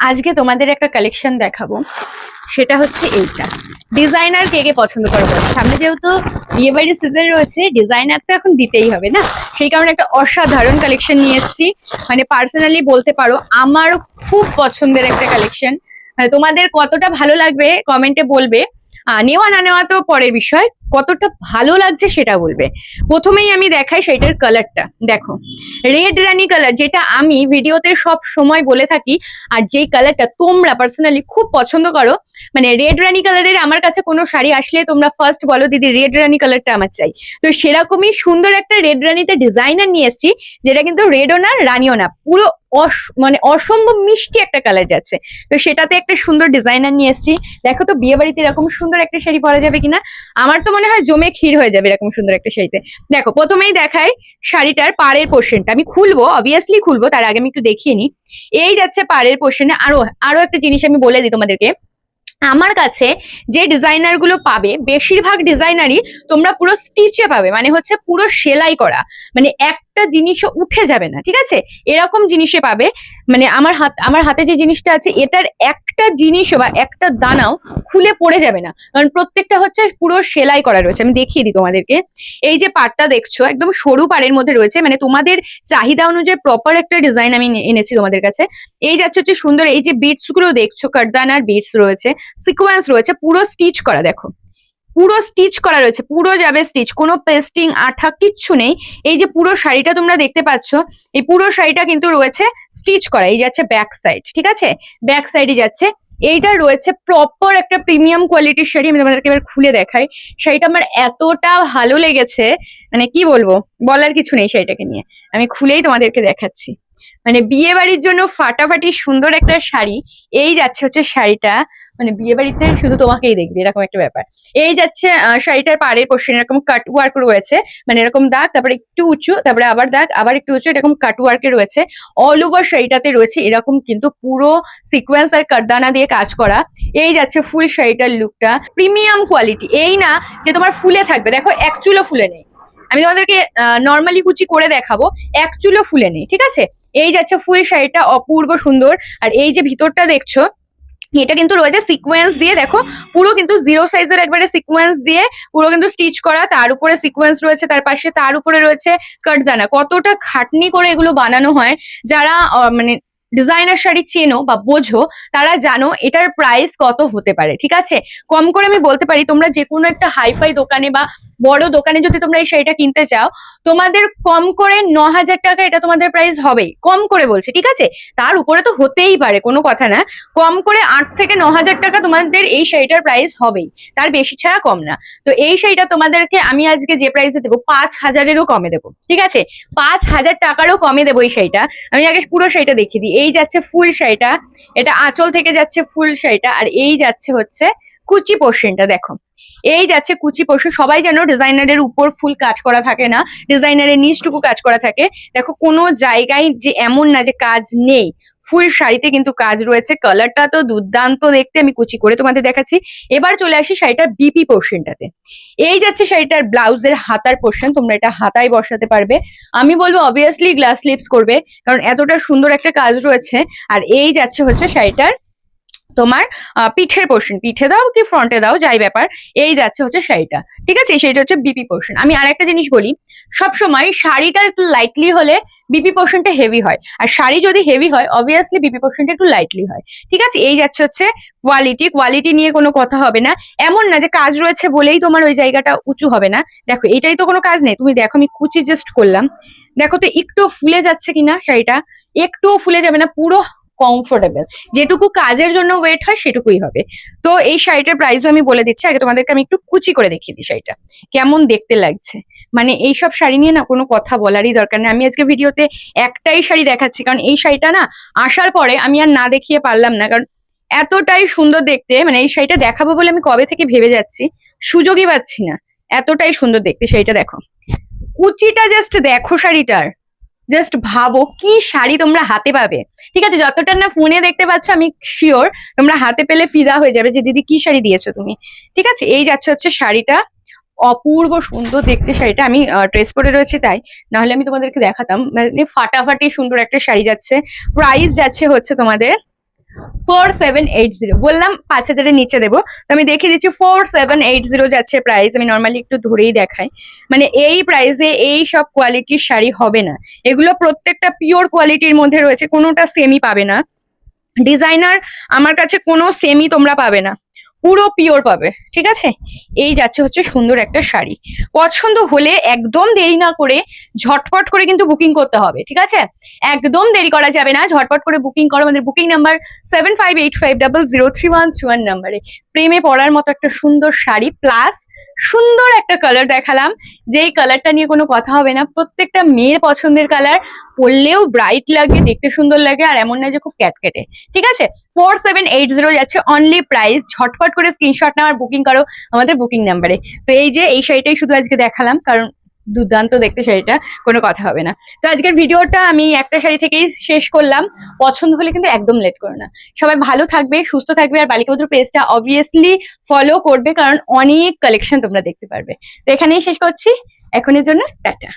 আজকে তোমাদের একটা কালেকশন দেখাবো। সেটা হচ্ছে এইটা। ডিজাইনার কে কে পছন্দ করে বলো? সামনে যেহেতু বিয়ে বাড়ির সিজন রয়েছে ডিজাইনার তো এখন দিতেই হবে না? সেই কারণে একটা অসাধারণ কালেকশন নিয়ে এসেছি। মানে পার্সোনালি বলতে পারো আমার খুব পছন্দের একটা কালেকশন তোমাদের কতটা ভালো লাগবে কমেন্টে বলবে। নেওয়া না নেওয়া তো পরের বিষয়। কতটা ভালো লাগছে সেটা বলবে। প্রথমেই আমি দেখাই সেটার কালারটা দেখো রেড রানি কালার যেটা আমি ভিডিওতে সব সময় বলে থাকি, আর যেই কালারটা তোমরা পার্সোনালি খুব পছন্দ করো মানে রেড রানি কালারের আমার কাছে কোনো শাড়ি আসলে তোমরা ফার্স্ট বলো, দিদি রেড রানি কালারটা আমার চাই। তো সেরকমই সুন্দর একটা রেড রানিতে ডিজাইনার নিয়ে এসেছি, যেটা কিন্তু রেডও না, রানিও না, পুরো মানে অসম্ভব মিষ্টি একটা কালার যাচ্ছে। তো সেটাতে একটা সুন্দর ডিজাইনার নিয়ে এসেছি। দেখো তো বিয়ে বাড়িতে এরকম সুন্দর একটা শাড়ি পরা যাবে কিনা? আমার তো মনে হয় জমে ক্ষীর হয়ে যাবে এরকম সুন্দর একটা শাড়িতে। দেখো, প্রথমেই দেখাই শাড়িটার পাড়ের পোর্শনটা আমি খুলবো অবভিয়াসলি খুলবো, তার আগে আমি একটু দেখিয়ে নিই। এই যাচ্ছে পাড়ের পোর্শনে আরও আরও একটা জিনিস আমি বলে দিই তোমাদেরকে। আমার কাছে যে ডিজাইনারগুলো পাবে, বেশিরভাগ ডিজাইনারই তোমরা পুরো স্টিচে পাবে মানে হচ্ছে পুরো সেলাই করা। মানে একটা জিনিসও উঠে যাবে না, ঠিক আছে? এরকম জিনিসে পাবে মানে আমার হাত, আমার হাতে যে জিনিসটা আছে, এটার একটা জিনিসও বা একটা দানাও খুলে পড়ে যাবে না। কারণ প্রত্যেকটা হচ্ছে পুরো সেলাই করা রয়েছে। আমি দেখিয়ে দিই তোমাদেরকে। এই যে পাটটা দেখছ, একদম সরু পাড়ের মধ্যে রয়েছে মানে তোমাদের চাহিদা অনুযায়ী প্রপার একটা ডিজাইন আমি এনেছি তোমাদের কাছে। এই যাচ্ছে হচ্ছে সুন্দর, এই যে বিটসগুলো দেখছ, কারদানার বিটস রয়েছে সিকোয়েন্স রয়েছে, পুরো স্টিচ করা, দেখো। পুরো স্টিচ করা রয়েছে, পুরো যাবে স্টিচ কোনো পেস্টিং আঠা কিচ্ছু নেই। এই যে পুরো শাড়িটা তোমরা দেখতে পাচ্ছ, এই পুরো শাড়িটা কিন্তু রয়েছে স্টিচ করা, এই যাচ্ছে ব্যাক সাইড ঠিক আছে? ব্যাক সাইডে যাচ্ছে। এইটা রয়েছে প্রপার একটা প্রিমিয়াম কোয়ালিটির শাড়ি, আমি তোমাদেরকে এবার খুলে দেখাই। শাড়িটা আমার এতটা ভালো লেগেছে মানে কি বলব, বলার কিছু নেই শাড়িটাকে নিয়ে। আমি খুলেই তোমাদেরকে দেখাচ্ছি। মানে বিয়ে বাড়ির জন্য ফাটাফাটি সুন্দর একটা শাড়ি, এই যাচ্ছে হচ্ছে শাড়িটা। মানে বিয়ে বাড়িতে শুধু তোমাকেই দেখবে, এরকম একটা ব্যাপার। এই যাচ্ছে শাড়িটার পাড়ের পোর্শন এরকম কাট ওয়ার্ক রয়েছে। মানে এরকম দাগ, তারপরে একটু উঁচু, তারপরে আবার দাগ, আবার একটু উঁচু, এরকম কাট ওয়ার্কে রয়েছে। অল ওভার শাড়িটাতে রয়েছে এরকম কিন্তু পুরো সিকোয়েন্স আর কাটদানা দিয়ে কাজ করা। এই যাচ্ছে ফুল শাড়িটার লুকটা প্রিমিয়াম কোয়ালিটি এই না যে তোমার ফুলে থাকবে। দেখো, এক চুলো ফুলে নেই। আমি তোমাদেরকে নর্মালি কুচি করে দেখাবো। এক চুলো ফুলে নেই, ঠিক আছে? এই যাচ্ছে ফুল শাড়িটা অপূর্ব সুন্দর। আর এই যে ভিতরটা দেখছ এটা কিন্তু রয়েছে সিকোয়েন্স দিয়ে, দেখো, পুরো কিন্তু জিরো সাইজের একবারে সিকোয়েন্স দিয়ে, পুরো কিন্তু স্টিচ করা, তার উপরে সিকোয়েন্স রয়েছে, তার পাশে তার উপরে রয়েছে কাটদানা কতটা খাটনি করে এগুলো বানানো হয়, যারা মানে ডিজাইনার শাড়ি চেনো বা বোঝো, তারা জানো এটার প্রাইস কত হতে পারে, ঠিক আছে? কম করে আমি বলতে পারি, তোমরা যে কোনো একটা হাইফাই দোকানে বা বড় দোকানে যদি তোমরা এই শাড়িটা কিনতে চাও তোমাদের কম করে ন হাজার টাকা এটা তোমাদের প্রাইস হবেই। কম করে বলছি, ঠিক আছে? তার উপরে তো হতেই পারে, কোনো কথা না। কম করে আট থেকে ন হাজার টাকা তোমাদের এই শাড়িটার প্রাইস হবেই। তার বেশি ছাড়া কম না। তো এই শাড়িটা তোমাদেরকে আমি আজকে যে প্রাইসে দেবো, পাঁচ হাজারেরও কমে দেবো, ঠিক আছে? পাঁচ হাজার টাকারও কমে দেবো এই শাড়িটা আমি আগে পুরো শাড়িটা দেখিয়ে দিই। এই যাচ্ছে ফুল শাড়িটা এটা আঁচল থেকে যাচ্ছে ফুল শাড়িটা আর এই যাচ্ছে হচ্ছে কুচি পোর্শনটা দেখো। এই যাচ্ছে কুচি পোর্শন। সবাই জানো ডিজাইনারের উপর ফুল কাজ করা থাকে না, ডিজাইনারের নিচটুকু কাজ করা থাকে। দেখো, কোনো জায়গায় যে এমন না যে কাজ নেই। ফুল শাড়িতে কিন্তু কাজ রয়েছে। কালারটা তো দুর্দান্ত দেখতে, আমি কুচি করে তোমাদের দেখাচ্ছি। এবার চলে আসি শাড়িটার বিপি পোর্শনটাতে। এই যাচ্ছে শাড়িটার ব্লাউজের হাতার পোর্শন, তোমরা এটা হাতায় বসাতে পারবে। আমি বলব অবভিয়াসলি গ্লাস স্লিপস করবে, কারণ এতটা সুন্দর একটা কাজ রয়েছে। আর এই যাচ্ছে হচ্ছে শাড়িটার তোমার পিঠের পোর্শন পিঠে দাও কি ফ্রন্টে দাও, যাই ব্যাপার, এই যাচ্ছে হচ্ছে শাড়িটা, ঠিক আছে? শাড়িটা হচ্ছে বিপি পোর্শন আমি আরেকটা জিনিস বলি, সবসময় শাড়িটা একটু লাইটলি হলে বিপি পোর্শনটা হেভি হয়। আর শাড়ি যদি হেভি হয় অবভিয়াসলি বিপি পোর্শনটা একটু লাইটলি হয়। ঠিক আছে? এই যাচ্ছে হচ্ছে কোয়ালিটি কোয়ালিটি নিয়ে কোনো কথা হবে না। এমন না যে কাজ রয়েছে বলেই তোমার ওই জায়গাটা উঁচু হবে না। দেখো এইটাই তো কোনো কাজ নেই। তুমি দেখো, আমি কুচি জাস্ট করলাম। দেখো তো একটু ফুলে যাচ্ছে কিনা শাড়িটা। একটুও ফুলে যাবে না, পুরো কমফোর্টেবল যেটুকু কাজের জন্য ওয়েট হয়, সেটুকুই হবে। তো এই শাড়িটার প্রাইসও আমি বলে দিচ্ছি, আগে তোমাদেরকে আমি একটু কুচি করে দেখিয়ে দিই শাড়িটা। কেমন দেখতে লাগছে। মানে এইসব শাড়ি নিয়ে না কোনো কথা বলারই দরকার নেই। আমি আজকে ভিডিওতে একটাই শাড়ি দেখাচ্ছি, কারণ এই শাড়িটা না আসার পরে আমি আর না দেখিয়ে পারলাম না। কারণ এতটাই সুন্দর দেখতে মানে এই শাড়িটা দেখাবো বলে আমি কবে থেকে ভেবে যাচ্ছি, সুযোগই পাচ্ছি না। এতটাই সুন্দর দেখতে শাড়িটা দেখো। কুচিটা জাস্ট দেখো শাড়িটার। জাস্ট ভাবো কি শাড়ি তোমরা হাতে পাবে। ঠিক আছে, যতটা না ফোনে দেখতে পাচ্ছ আমি শিওর তোমরা হাতে পেলে ফিদা হয়ে যাবে যে, দিদি, কি শাড়ি দিয়েছ তুমি? ঠিক আছে, এই যাচ্ছে হচ্ছে শাড়িটা। অপূর্ব সুন্দর দেখতে শাড়িটা। আমি ড্রেস পরে রয়েছে তাই। নাহলে আমি তোমাদেরকে দেখাতাম। মানে ফাটাফাটি সুন্দর একটা শাড়ি যাচ্ছে। প্রাইস যাচ্ছে হচ্ছে তোমাদের ফোর সেভেন এইট জিরো বললাম নিচে দেবো। তো আমি দিচ্ছি ফোর সেভেন এইট জিরো যাচ্ছে প্রাইস আমি নর্মালি একটু ধরেই দেখাই। মানে এই এই সব কোয়ালিটির শাড়ি হবে না। এগুলো প্রত্যেকটা পিওর কোয়ালিটির মধ্যে রয়েছে, কোনোটা সেমি পাবে না। ডিজাইনার আমার কাছে কোনো সেমি তোমরা পাবে না। পুরো পিওর পাবে, ঠিক আছে? এই যাচ্ছে হচ্ছে সুন্দর একটা শাড়ি। পছন্দ হলে একদম দেরি না করে ঝটপট করে কিন্তু বুকিং করতে হবে, ঠিক আছে? একদম দেরি করা যাবে না, ঝটপট করে বুকিং করো, আমাদের booking number seven five eight five double zero three one three one নাম্বারে প্রেমে পড়ার মতো একটা সুন্দর শাড়ি প্লাস সুন্দর একটা কালার দেখালাম, যেই কালারটা নিয়ে কোনো কথা হবে না। প্রত্যেকটা মেয়ের পছন্দের কালার পরলেও ব্রাইট লাগে, দেখতে সুন্দর লাগে, আর এমন না যে খুব ক্যাটকেটে ঠিক আছে? ফোর সেভেন এইট জিরো যাচ্ছে অনলি প্রাইস ঝটপট করে স্ক্রিনশট নেওয়ার বুকিং করো আমাদের বুকিং নাম্বারে তো এই যে, এই শাড়িটাই শুধু আজকে দেখালাম, কারণ দুর্দান্ত দেখতে শাড়িটা, কোনো কথা হবে না। তো আজকের ভিডিওটা আমি একটা শাড়ি থেকেই শেষ করলাম। পছন্দ হলে কিন্তু একদম লেট করো না। সবাই ভালো থাকবে, সুস্থ থাকবে, আর বালিকাবধূ পেজটা অবভিয়াসলি ফলো করবে, কারণ অনেক কালেকশন তোমরা দেখতে পারবে। তো এখানেই শেষ করছি। এখনের জন্য টাটা।